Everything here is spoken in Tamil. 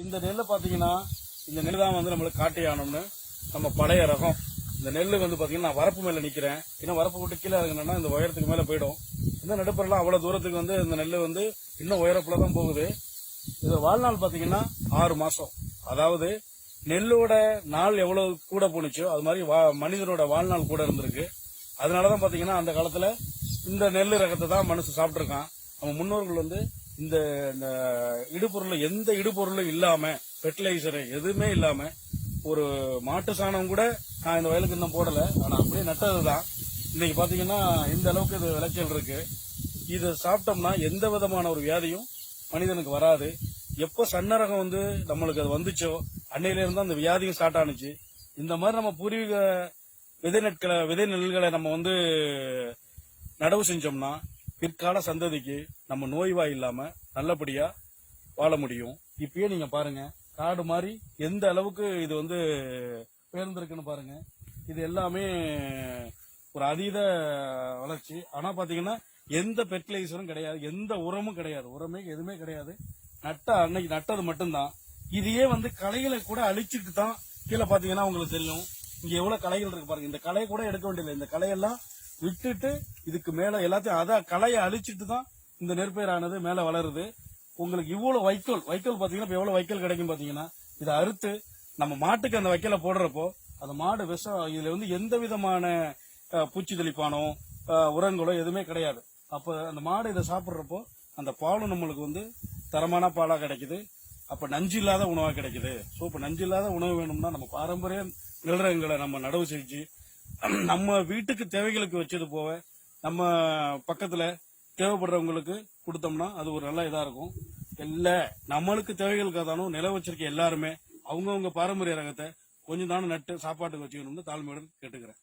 இந்த நெல் பார்த்தீங்கன்னா இந்த நெல் தான் வந்து நம்மளுக்கு காட்டு யானம்னு நம்ம பழைய ரகம். இந்த நெல் வந்து பார்த்தீங்கன்னா நான் வரப்பு மேலே நிற்கிறேன் இன்னும் வரப்பு விட்டு கீழே இருக்கணும்னா இந்த உயரத்துக்கு மேலே போயிடும். இந்த நடுப்பரெல்லாம் அவ்வளோ தூரத்துக்கு வந்து இந்த நெல் வந்து இன்னும் உயரப்புல தான் போகுது. இது வாழ்நாள் பார்த்தீங்கன்னா ஆறு மாதம் அதாவது நெல்லோட நாள் எவ்வளோ கூட போணுச்சோ அது மாதிரி வா- மனிதனோட வாழ்நாள் கூட இருந்திருக்கு. அதனால தான் பார்த்தீங்கன்னா அந்த காலத்தில் இந்த நெல் ரகத்தை தான் மனுஷன் சாப்பிட்ருக்கான் நம்ம முன்னோர்கள் வந்து இந்த இந்த இடுபொருள் எந்த இடுபொருளும் இல்லாம ஃபெர்டிலைசர் எதுவுமே இல்லாம ஒரு மாட்டு சாணம் கூட நான் இந்த வயலுக்கு இன்னும் போடல. ஆனா அப்படியே நட்டதுதான். இன்னைக்கு பாத்தீங்கன்னா இந்த அளவுக்கு இது விளைச்சல் இருக்கு. இதை சாப்பிட்டோம்னா எந்த விதமான ஒரு வியாதியும் மனிதனுக்கு வராது. எப்போ சன்னரகம் வந்து நம்மளுக்கு அது வந்துச்சோ அன்னையில இருந்து அந்த வியாதியும் ஸ்டார்ட் ஆனுச்சு. இந்த மாதிரி நம்ம பூர்வீக விதை நெற்களை விதை நெல்களை நம்ம வந்து நடவு செஞ்சோம்னா பிற்கால சந்ததிக்கு நம்ம நோய்வாய் இல்லாம நல்லபடியா வாழ முடியும். இப்பயே நீங்க பாருங்க காடு மாதிரி எந்த அளவுக்கு இது வந்து உயர்ந்திருக்குன்னு பாருங்க. இது எல்லாமே ஒரு அதீத வளர்ச்சி. ஆனா பாத்தீங்கன்னா எந்த பெர்டிலைசரும் கிடையாது எந்த உரமும் கிடையாது. உரமே எதுவுமே கிடையாது. நட்ட அன்னைக்கு நட்டது மட்டும்தான். இதையே வந்து களைகளை கூட அழிச்சிட்டு தான் கீழே பாத்தீங்கன்னா உங்களுக்கு தெரியும். இங்க எவ்வளவு களைகள் இருக்கு பாருங்க. இந்த களையை கூட எடுக்க வேண்டியதில்லை. இந்த களையெல்லாம் விட்டுட்டு இதுக்கு மேல எல்லாத்தையும் அதான் களையை அழிச்சிட்டு தான் இந்த நெற்பயிரானது மேலே வளருது. உங்களுக்கு இவ்வளோ வைக்கோல் வைக்கோல் பார்த்தீங்கன்னா இப்போ எவ்வளோ வைக்கோல் கிடைக்கும் பார்த்தீங்கன்னா இதை அறுத்து நம்ம மாட்டுக்கு அந்த வைக்கோலை போடுறப்போ அந்த மாடு விஷம் இதில் வந்து எந்த விதமான பூச்சி தெளிப்பானோ உரங்களோ எதுவுமே கிடையாது. அப்போ அந்த மாடு இதை சாப்பிட்றப்போ அந்த பாலும் நம்மளுக்கு வந்து தரமான பாலாக கிடைக்குது. அப்போ நஞ்சு இல்லாத உணவாக கிடைக்குது. ஸோ இப்போ நஞ்சு இல்லாத உணவு வேணும்னா நம்ம பாரம்பரிய நிலரகங்களை நம்ம நடவு செஞ்சு நம்ம வீட்டுக்கு தேவைகளுக்கு வச்சது போக நம்ம பக்கத்தில் தேவைப்படுறவங்களுக்கு கொடுத்தோம்னா அது ஒரு நல்ல இதாக இருக்கும். இல்லை நம்மளுக்கு தேவைகளுக்கு தானும் நில வச்சிருக்க எல்லாருமே அவங்கவுங்க பாரம்பரிய ரகத்தை கொஞ்சம் தானே நட்டு சாப்பாட்டுக்கு வச்சுக்கணும்னு தாழ்மையுடன் கேட்டுக்கிறேன்.